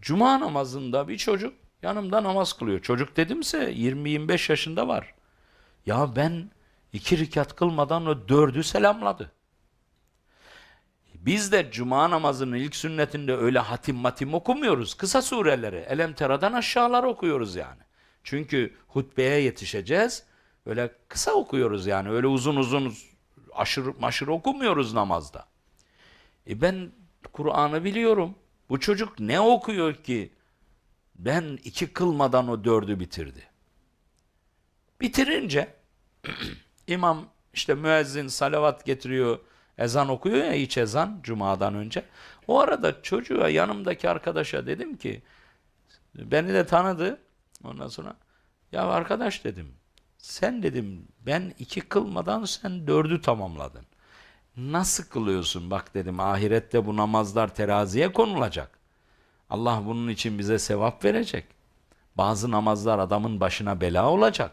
Cuma namazında bir çocuk yanımda namaz kılıyor. Çocuk dedimse 20-25 yaşında var. Ya ben iki rekat kılmadan o dördü selamladı. Biz de cuma namazının ilk sünnetinde öyle hatim matim okumuyoruz. Kısa sureleri, Elem Tera'dan aşağılar okuyoruz yani. Çünkü hutbeye yetişeceğiz. Öyle kısa okuyoruz yani. Öyle uzun uzun aşırı maşırı okumuyoruz namazda. E ben Kur'an'ı biliyorum. Bu çocuk ne okuyor ki? Ben iki kılmadan o dördü bitirdi. Bitirince imam işte müezzin salavat getiriyor, ezan okuyor ya iç ezan cumadan önce. O arada çocuğa yanımdaki arkadaşa dedim ki beni de tanıdı. Ondan sonra ya arkadaş dedim sen dedim ben iki kılmadan sen dördü tamamladın. Nasıl kılıyorsun? Bak dedim ahirette bu namazlar teraziye konulacak. Allah bunun için bize sevap verecek. Bazı namazlar adamın başına bela olacak.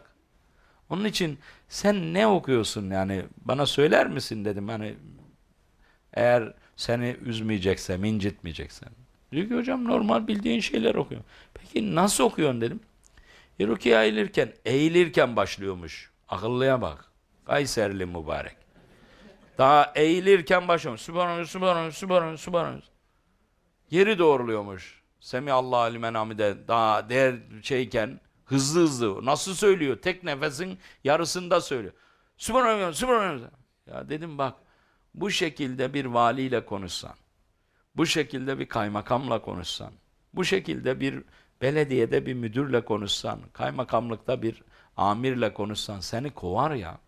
Onun için sen ne okuyorsun yani bana söyler misin dedim hani eğer seni üzmeyeceksem, incitmeyeceksem. Diyor ki hocam normal bildiğin şeyler okuyorum. Peki nasıl okuyorsun dedim. Rukiye eğilirken, eğilirken başlıyormuş. Akıllıya bak. Kayserli mübarek. Daha eğilirken başlıyormuş. Sübhanallah, Sübhanallah, Sübhanallah, Sübhanallah. Geri doğruluyormuş. Semi Allah limen hamide daha der şeyken hızlı hızlı nasıl söylüyor? Tek nefesin yarısında söylüyor. Sübhanallah, Sübhanallah. Ya dedim bak bu şekilde bir valiyle konuşsan, bu şekilde bir kaymakamla konuşsan, bu şekilde bir belediyede bir müdürle konuşsan, kaymakamlıkta bir amirle konuşsan seni kovar ya.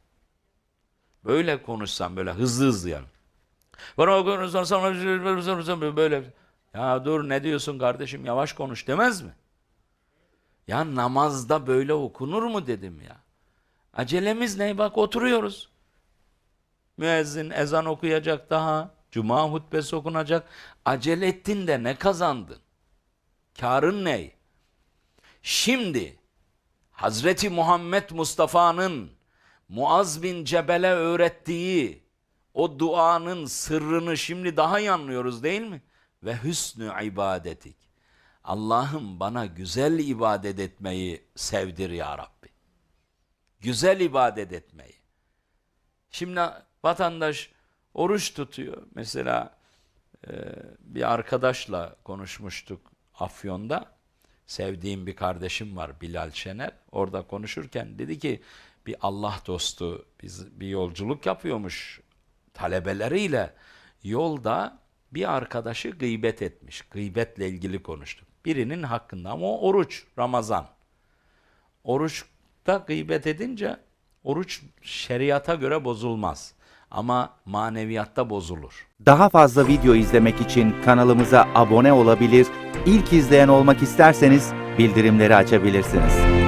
Böyle konuşsan böyle hızlı hızlı yani. Böyle ya dur ne diyorsun kardeşim yavaş konuş demez mi? Ya namazda böyle okunur mu dedim ya. Acelemiz ne? Bak oturuyoruz. Müezzin ezan okuyacak daha. Cuma hutbesi okunacak. Acele ettin de ne kazandın? Karın ne? Şimdi Hazreti Muhammed Mustafa'nın Muaz bin Cebel'e öğrettiği o duanın sırrını şimdi daha iyi anlıyoruz değil mi? Ve hüsnü ibadetik. Allah'ım bana güzel ibadet etmeyi sevdir ya Rabbi. Güzel ibadet etmeyi. Şimdi vatandaş oruç tutuyor. Mesela e, bir arkadaşla konuşmuştuk Afyon'da. Sevdiğim bir kardeşim var Bilal Şener. Orada konuşurken dedi ki bir Allah dostu biz bir yolculuk yapıyormuş talebeleriyle. Yolda bir arkadaşı gıybet etmiş. Gıybetle ilgili konuştuk. Birinin hakkında ama o oruç, Ramazan. Oruçta gıybet edince oruç şeriata göre bozulmaz. Ama maneviyatta bozulur. Daha fazla video izlemek için kanalımıza abone olabilir, ilk izleyen olmak isterseniz bildirimleri açabilirsiniz.